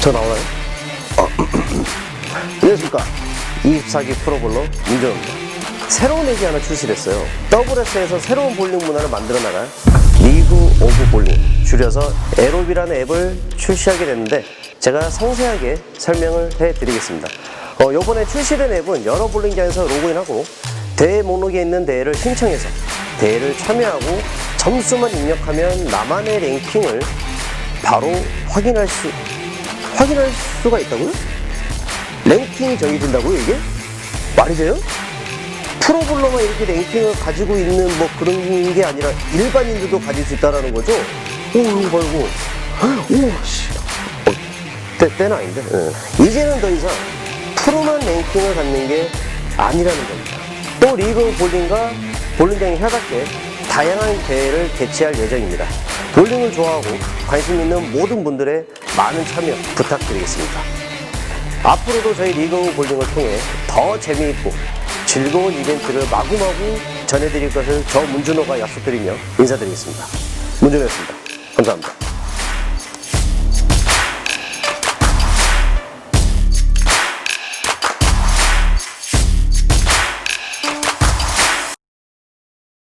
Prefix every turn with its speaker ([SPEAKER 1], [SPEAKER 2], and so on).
[SPEAKER 1] 저 나오나요? 어. 안녕하십니까. 24기 프로볼러 문정입니다. 새로운 앱이 하나 출시됐어요. WS에서 새로운 볼링 문화를 만들어 나갈 리그 오브 볼링, 줄여서 에로비라는 앱을 출시하게 됐는데 제가 상세하게 설명을 해드리겠습니다. 어, 요번에 출시된 앱은 여러 볼링장에서 로그인하고 대회 목록에 있는 대회를 신청해서 대회를 참여하고 점수만 입력하면 나만의 랭킹을 바로 확인할 수 확인할 수가 있다고요? 랭킹이 정해진다고요 이게? 말이 돼요? 프로볼러만 이렇게 랭킹을 가지고 있는 뭐 그런 게 아니라 일반인들도 가질 수 있다라는 거죠? 오 이거 말고 오 씨 어, 때, 때는 아닌데 예. 이제는 더 이상 프로만 랭킹을 갖는 게 아니라는 겁니다 또 리그 볼링과 볼링장에 협약해 다양한 대회를 개최할 예정입니다 볼링을 좋아하고 관심 있는 모든 분들의 많은 참여 부탁드리겠습니다 앞으로도 저희 리그 볼링을 통해 더 재미있고 즐거운 이벤트를 마구마구 전해드릴 것을 저 문준호가 약속드리며 인사드리겠습니다. 문준호였습니다. 감사합니다.